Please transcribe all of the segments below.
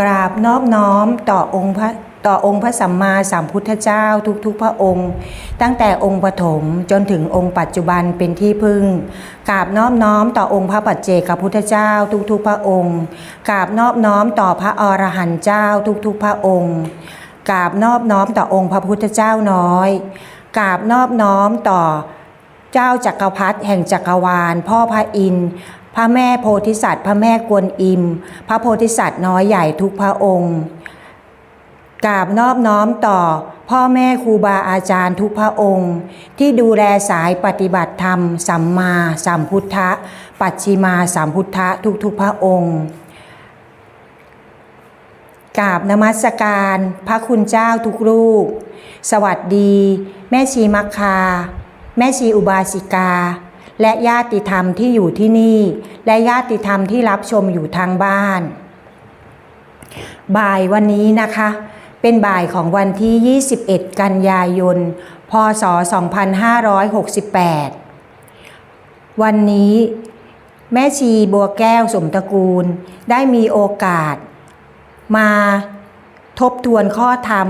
กราบนอบน้อมต่อองค์พระต่อองค์พระสัมมาสัมพุทธเจ้าทุกๆ พระองค์ ตั้งแต่องค์ปฐมจนถึงองค์ปัจจุบันเป็นที่พึ่งกราบนอบน้อมต่อองค์พระปัจเจกพุทธเจ้าทุกๆ พระองค์กราบนอบน้อมต่อพระอรหันต์เจ้าทุกๆ พระองค์กราบนอบน้อมต่อองค์พระพุทธเจ้าน้อยกราบนอบน้อมต่อเจ้าจักรพรรดิแห่งจักรวาล พ่อพระอินทร์ พระแม่โพธิสัตว์ พระแม่กวนอิม พระโพธิสัตว์น้อยใหญ่ทุกพระองค์กราบนอบน้อมต่อพ่อแม่ครูบาอาจารย์ทุกพระองค์ ที่ดูแลสายปฏิบัติธรรม สัมมาสัมพุทธะ ปัจฉิมาสัมพุทธะทุกๆพระองค์กราบนมัสการ พระคุณเจ้าทุกรูป สวัสดี แม่ชีมัคคา แม่ชีอุบาสิกา และญาติธรรมที่อยู่ที่นี่ และญาติธรรมที่รับชมอยู่ทางบ้าน บ่ายวันนี้นะคะ เป็นบ่ายของวันที่ 21 กันยายน พศ 2568 วันนี้แม่ชีบัวแก้วสมตระกูลได้มีโอกาสมา ทบทวนข้อธรรม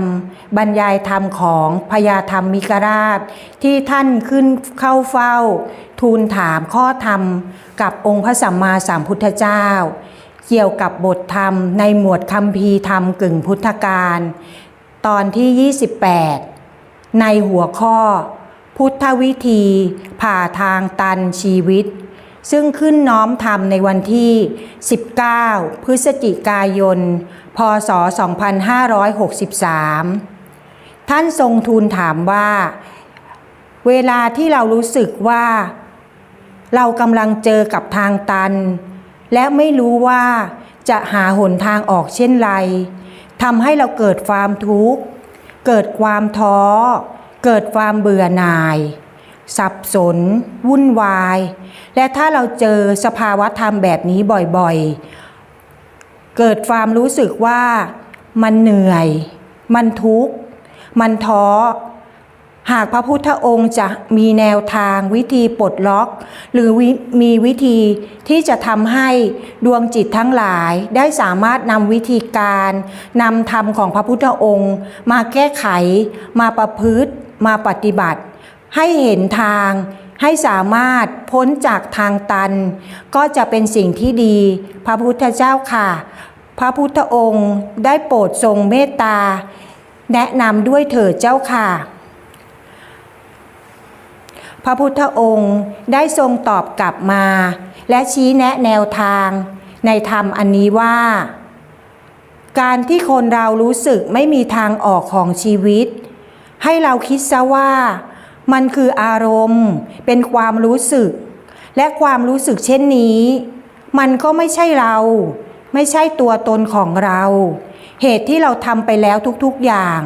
บรรยายธรรมของพญาธรรมมิกราช ที่ท่านขึ้นเข้าเฝ้า ทูลถามข้อธรรม กับองค์พระสัมมาสัมพุทธเจ้า เกี่ยวกับบทธรรมในหมวดคำพีธรรมกึ่งพุทธการ ตอนที่ 28 ในหัวข้อ พุทธวิธี ผ่าทางตันชีวิต ซึ่งขึ้นน้อมธรรมในวันที่ 19 พฤศจิกายน พศ 2563 ท่านทรงทูลถามว่า เวลาที่เรารู้สึกว่า เรากำลังเจอกับทางตัน และไม่รู้ว่าจะหาหนทางออกเช่นไรทำให้เราเกิดความทุกข์ เกิดความท้อ เกิดความเบื่อหน่าย สับสน วุ่นวาย และถ้าเราเจอสภาวะธรรมแบบนี้บ่อยๆ เกิดความรู้สึกว่ามันเหนื่อย มันทุกข์ มันท้อ หากพระพุทธองค์จะมีแนวทางวิธีปลดล็อก หรือมีวิธีที่จะทำให้ดวงจิตทั้งหลายได้สามารถนำวิธีการนำธรรมของพระพุทธองค์ มาแก้ไข มาประพฤติ มาปฏิบัติ ให้เห็นทาง ให้สามารถพ้นจากทางตัน ก็จะเป็นสิ่งที่ดี พระพุทธเจ้าค่ะ พระพุทธองค์ได้โปรดทรงเมตตา แนะนำด้วยเถิดเจ้าค่ะ พระพุทธองค์ได้ทรงตอบกลับมา และชี้แนะแนวทาง ในธรรมอันนี้ว่าการที่คนเรารู้สึกไม่มีทางออกของชีวิต ให้เราคิดซะว่า มันคืออารมณ์ เป็นความรู้สึก และความรู้สึกเช่นนี้ มันก็ไม่ใช่เรา ไม่ใช่ตัวตนของเรา เหตุที่เราทำไปแล้วทุกๆอย่าง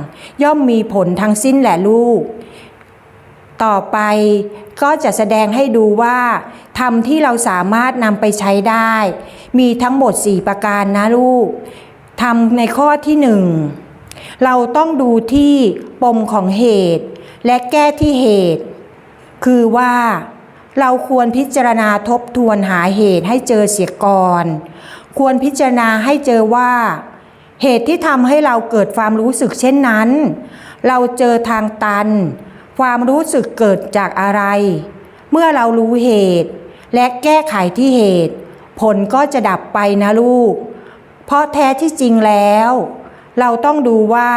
ย่อมมีผลทั้งสิ้นแหละลูก ต่อไปก็จะแสดงให้ดูว่าธรรมที่เราสามารถนำไปใช้ได้ มีทั้งหมด 4 ประการนะลูกทำในข้อที่หนึ่งเราต้องดูที่ปมของเหตุ และแก้ที่เหตุ คือว่าเราควรพิจารณาทบทวนหาเหตุให้เจอเสียก่อน ควรพิจารณาให้เจอว่า เหตุที่ทำให้เราเกิดความรู้สึกเช่นนั้น เราเจอทางตัน ความรู้สึกเกิดจากอะไร เมื่อเรารู้เหตุ และแก้ไขที่เหตุ ผลก็จะดับไปนะลูก เพราะแท้ที่จริงแล้ว เราต้องดูว่า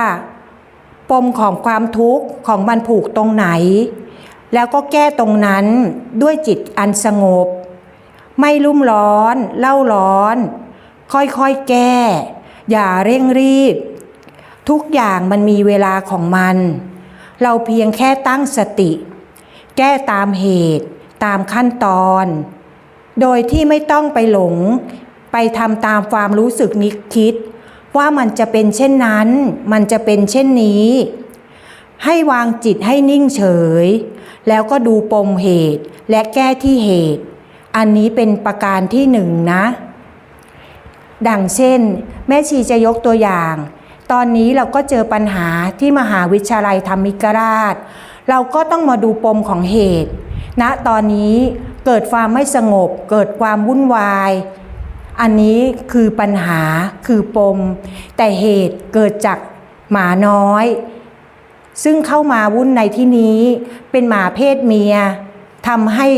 ปมของความทุกข์ของมันผูกตรงไหน แล้วก็แก้ตรงนั้นด้วยจิตอันสงบ ไม่ลุ่มร้อน เล่าร้อน ค่อยๆแก้ อย่าเร่งรีบ ทุกอย่างมันมีเวลาของมัน เราเพียงแค่ตั้งสติ แก้ตามเหตุตามขั้นตอน โดยที่ไม่ต้องไปหลง ไปทำตามความรู้สึกนิคิด ว่ามันจะเป็นเช่นนั้น มันจะเป็นเช่นนี้ ให้วางจิตให้นิ่งเฉย แล้วก็ดูปมเหตุและแก้ที่เหตุ อันนี้เป็นประการที่หนึ่งนะ ดังเช่น แม่ชีจะยกตัวอย่าง ตอนนี้เราก็เจอปัญหาที่มหาวิทยาลัยธรรมิกราช เราก็ต้องมาดูปมของเหตุณตอนนี้เกิดความไม่สงบ เกิดความวุ่นวาย อันนี้คือปัญหาคือปม แต่เหตุเกิดจากหมาน้อย ซึ่งเข้ามาวุ่นในที่นี้ เป็นหมาเพศเมียทำให้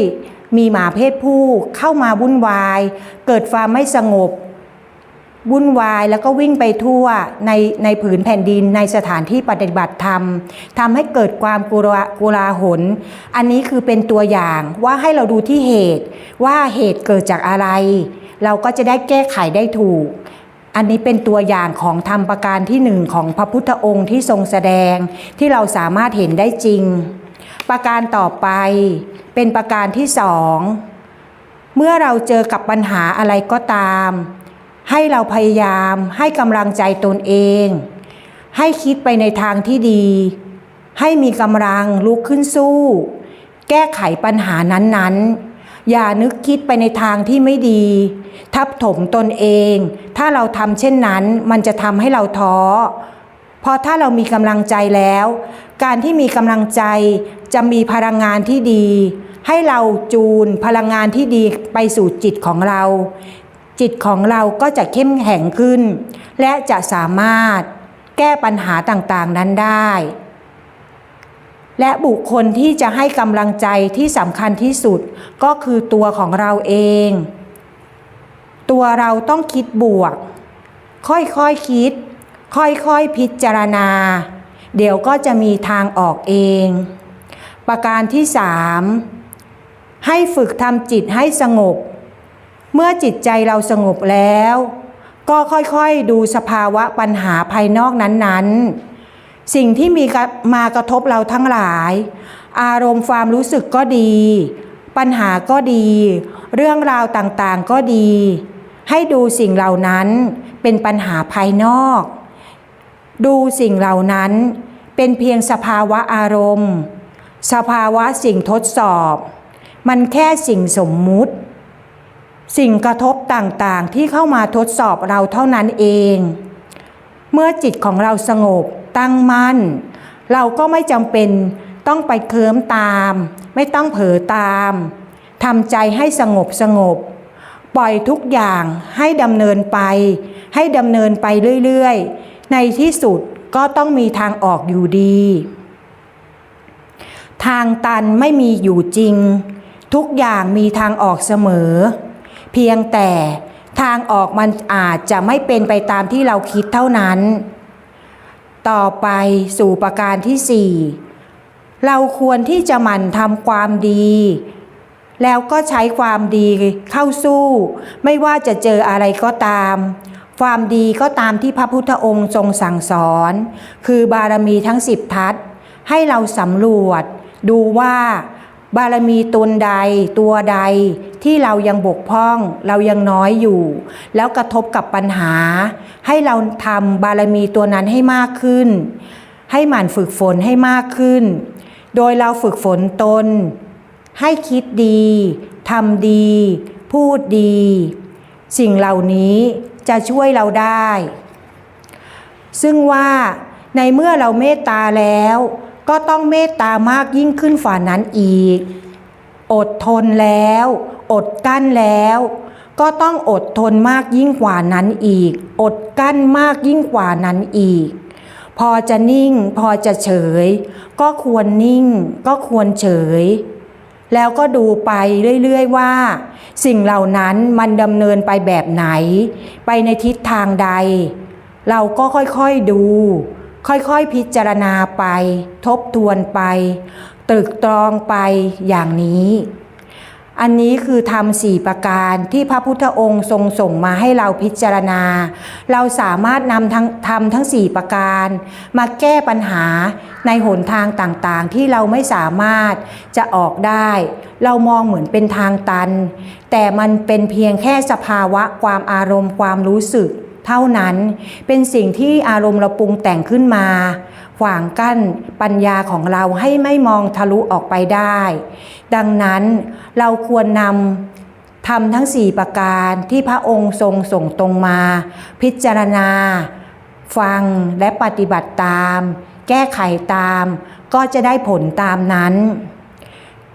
มีหมาเพศผู้เข้ามาวุ่นวาย เกิดความไม่สงบ วุ่นวายแล้วก็วิ่งไปทั่วในในผืนแผ่นดินในสถานที่ปฏิบัติธรรมทำให้เกิดความกุรากุลาหลอันนี้คือเป็นตัวอย่างว่าให้เราดูที่เหตุว่าเหตุเกิดจากอะไร เราก็จะได้แก้ไขได้ถูก อันนี้เป็นตัวอย่างของธรรมประการที่หนึ่งของพระพุทธองค์ที่ทรงแสดงที่เราสามารถเห็นได้จริง ประการต่อไปเป็นประการที่สองเมื่อเราเจอกับปัญหาอะไรก็ตาม ให้เราพยายามให้กำลังใจตนเอง ให้คิดไปในทางที่ดี ให้มีกำลังลุกขึ้นสู้ แก้ไขปัญหานั้นๆ อย่านึกคิดไปในทางที่ไม่ดี ทับถมตนเอง ถ้าเราทำเช่นนั้น มันจะทำให้เราท้อเพราะถ้าเรามีกำลังใจแล้ว การที่มีกำลังใจจะมีพลังงานที่ดี ให้เราจูนพลังงานที่ดีไปสู่จิตของเรา จิตของเราก็จะเข้มแข็งขึ้น และจะสามารถแก้ปัญหาต่างๆนั้นได้ และบุคคลที่จะให้กำลังใจที่สำคัญที่สุดก็คือตัวของเราเอง ตัวเราต้องคิดบวก ค่อยๆคคิด ค่อยๆพิจารณา เดี๋ยวก็จะมีทางออกเอง ประการที่สามให้ฝึกทำจิตให้สงบ เมื่อจิตใจเราสงบแล้ว ก็ค่อยๆดูสภาวะปัญหาภายนอกนั้นๆ สิ่งที่มีมากระทบเราทั้งหลาย อารมณ์ความรู้สึกก็ดี ปัญหาก็ดี เรื่องราวต่างๆก็ดี ให้ดูสิ่งเหล่านั้นเป็นปัญหาภายนอก ดูสิ่งเหล่านั้นเป็นเพียงสภาวะอารมณ์ สภาวะสิ่งทดสอบ มันแค่สิ่งสมมุติ สิ่งกระทบต่างๆที่เข้ามาทดสอบเราเท่านั้นเอง เมื่อจิตของเราสงบตั้งมั่น เราก็ไม่จำเป็นต้องไปเคลิ้มตาม ไม่ต้องเผลอตามทำใจให้สงบสงบ ปล่อยทุกอย่างให้ดำเนินไป ให้ดำเนินไปเรื่อยๆ ในที่สุดก็ต้องมีทางออกอยู่ดี ทางตันไม่มีอยู่จริง ทุกอย่างมีทางออกเสมอ เพียงแต่ทางออกมันอาจจะไม่เป็นไปตามที่เราคิดเท่านั้น ต่อไปสู่ประการที่สี่เราควรที่จะหมั่นทำความดี แล้วก็ใช้ความดีเข้าสู้ ไม่ว่าจะเจออะไรก็ตาม ความดีก็ตามที่พระพุทธองค์ทรงสั่งสอน คือบารมีทั้งสิบทัศให้เราสำรวจ ดูว่าบารมีตนใดตัวใดที่เรายังบกพร่อง เรายังน้อยอยู่ แล้วกระทบกับปัญหา ให้เราทำบารมีตัวนั้นให้มากขึ้น ให้หมั่นฝึกฝนให้มากขึ้น โดยเราฝึกฝนตน ให้คิดดีทำดี พูดดี สิ่งเหล่านี้จะช่วยเราได้ ซึ่งว่าในเมื่อเราเมตตาแล้ว ก็ต้องเมตตามากยิ่งขึ้นฝ่านั้นอีก อดทนแล้ว อดกั้นแล้ว ก็ต้องอดทนมากยิ่งกว่านั้นอีก อดกั้นมากยิ่งกว่านั้นอีก พอจะนิ่ง พอจะเฉย ก็ควรนิ่ง ก็ควรเฉย แล้วก็ดูไปเรื่อยๆว่า สิ่งเหล่านั้นมันดำเนินไปแบบไหน ไปในทิศทางใด เราก็ค่อยๆดู ค่อยๆพิจารณาไป ทบทวนไป ตรึกตรองไปอย่างนี้ อันนี้คือธรรมสี่ประการที่พระพุทธองค์ทรงส่งมาให้เราพิจารณา เราสามารถนำทั้งธรรมทั้งสี่ประการ มาแก้ปัญหาในหนทางต่างๆ ที่เราไม่สามารถจะออกได้ เรามองเหมือนเป็นทางตัน แต่มันเป็นเพียงแค่สภาวะความอารมณ์ความรู้สึก เท่านั้นเป็นสิ่งที่อารมณ์เราปรุงแต่งขึ้นมา ขวางกั้นปัญญาของเราให้ไม่มองทะลุออกไปได้ ดังนั้นเราควรนำทำทั้งสี่ประการที่พระองค์ทรงส่งตรงมา พิจารณา ฟังและปฏิบัติตาม แก้ไขตาม ก็จะได้ผลตามนั้น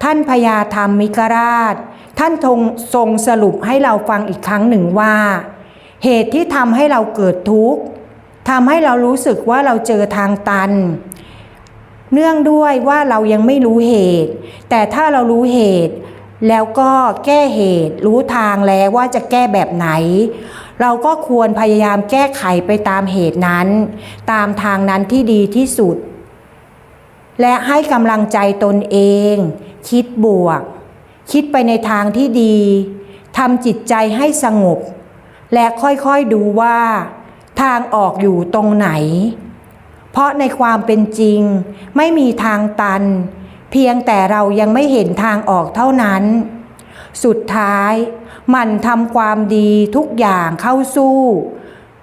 ท่านพญาธรรมมิกราช ท่านทรงทรงสรุปให้เราฟังอีกครั้งหนึ่งว่า เหตุที่ทำให้เราเกิดทุกข์ ทำให้เรารู้สึกว่าเราเจอทางตัน เนื่องด้วยว่าเรายังไม่รู้เหตุ แต่ถ้าเรารู้เหตุ แล้วก็แก้เหตุ รู้ทางแล้วว่าจะแก้แบบไหน เราก็ควรพยายามแก้ไขไปตามเหตุนั้น ตามทางนั้นที่ดีที่สุด และให้กำลังใจตนเอง คิดบวก คิดไปในทางที่ดีทำจิตใจให้สงบ และค่อยๆดูว่า ทางออกอยู่ตรงไหน เพราะในความเป็นจริง ไม่มีทางตัน เพียงแต่เรายังไม่เห็นทางออกเท่านั้น สุดท้ายมันทำความดีทุกอย่างเข้าสู้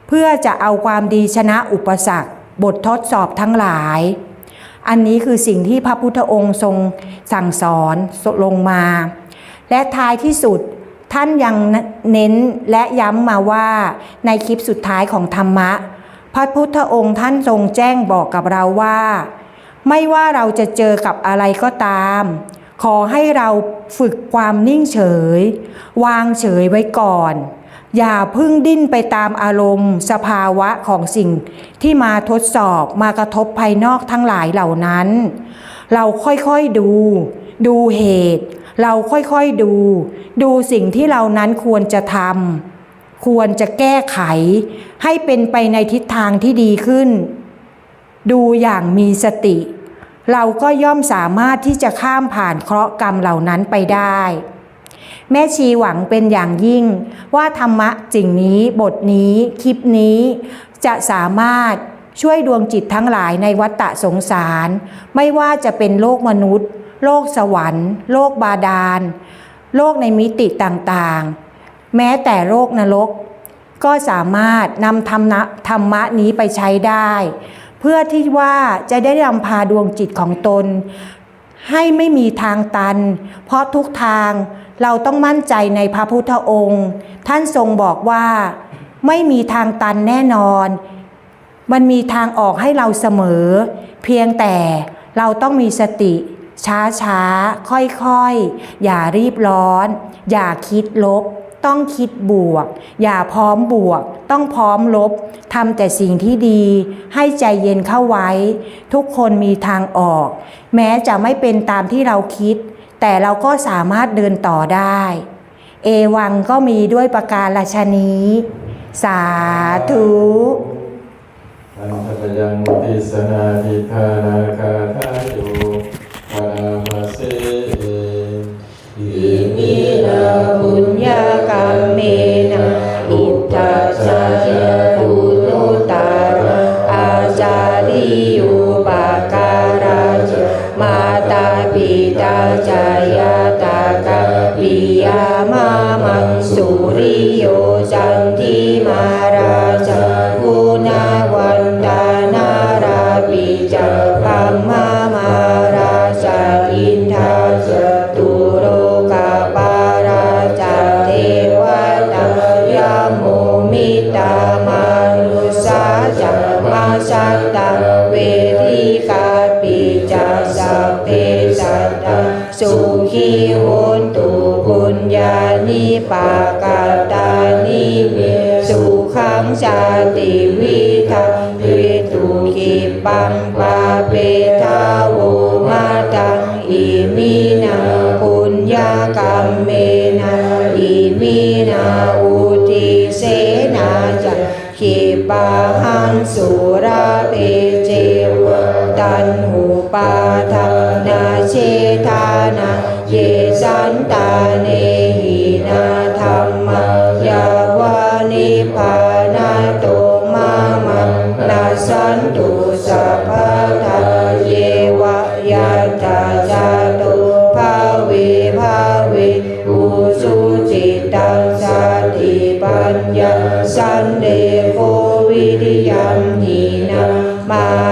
เพื่อจะเอาความดีชนะอุปสรรค บททดสอบทั้งหลาย อันนี้คือสิ่งที่พระพุทธองค์ทรงสั่งสอนลงมา และท้ายที่สุด ท่านยังเน้นและย้ำมาว่าในคลิปสุดท้ายของธรรมะ พระพุทธองค์ท่านทรงแจ้งบอกกับเราว่า ไม่ว่าเราจะเจอกับอะไรก็ตาม ขอให้เราฝึกความนิ่งเฉย วางเฉยไว้ก่อน อย่าพึ่งดิ้นไปตามอารมณ์ สภาวะของสิ่งที่มาทดสอบมากระทบภายนอกทั้งหลายเหล่านั้น เราค่อยๆดู ดูเหตุ เราค่อยๆดู ดูสิ่งที่เรานั้นควรจะทำควรจะแก้ไข ให้เป็นไปในทิศทางที่ดีขึ้น ดูอย่างมีสติ เราก็ย่อมสามารถที่จะข้ามผ่านเคราะห์กรรมเหล่านั้นไปได้แม่ชีหวังเป็นอย่างยิ่ง ว่าธรรมะจริงนี้บทนี้ คลิปนี้ จะสามารถช่วยดวงจิตทั้งหลายในวัฏฏะสงสาร ไม่ว่าจะเป็นโลกมนุษย์ โลกสวรรค์ โลกบาดาล โลกในมิติต่างๆ แม้แต่โลกนรก ก็สามารถนำธรรมะธรรมะนี้ไปใช้ได้ เพื่อที่ว่าจะได้นำพาดวงจิตของตน ให้ไม่มีทางตัน เพราะทุกทางเราต้องมั่นใจในพระพุทธองค์ ท่านทรงบอกว่า ไม่มีทางตันแน่นอน มันมีทางออกให้เราเสมอ เพียงแต่เราต้องมีสติ ช้าช้าค่อยค่อยๆ อย่ารีบร้อน อย่าคิดลบ ต้องคิดบวก อย่าพร้อมบวก ต้องพร้อมลบทำแต่สิ่งที่ดี ให้ใจเย็นเข้าไว้ ทุกคนมีทางออก แม้จะไม่เป็นตามที่เราคิด แต่เราก็สามารถเดินต่อได้ เอวังก็มีด้วยประการราชนี้ สาธุอันทพยังติสนาทิธานาคาทา น ปาหังสุราเตเจวตันหูปาทังนาเชทานาเยสันตาเนหินาธรรมยาวานิพานาโตมามังนาสันตุสัพพะทาเยวะยะตาจาตุภาเวภาเวอุสุจิตังสติปัญญาสันเดโก วิริยัมหินามารารา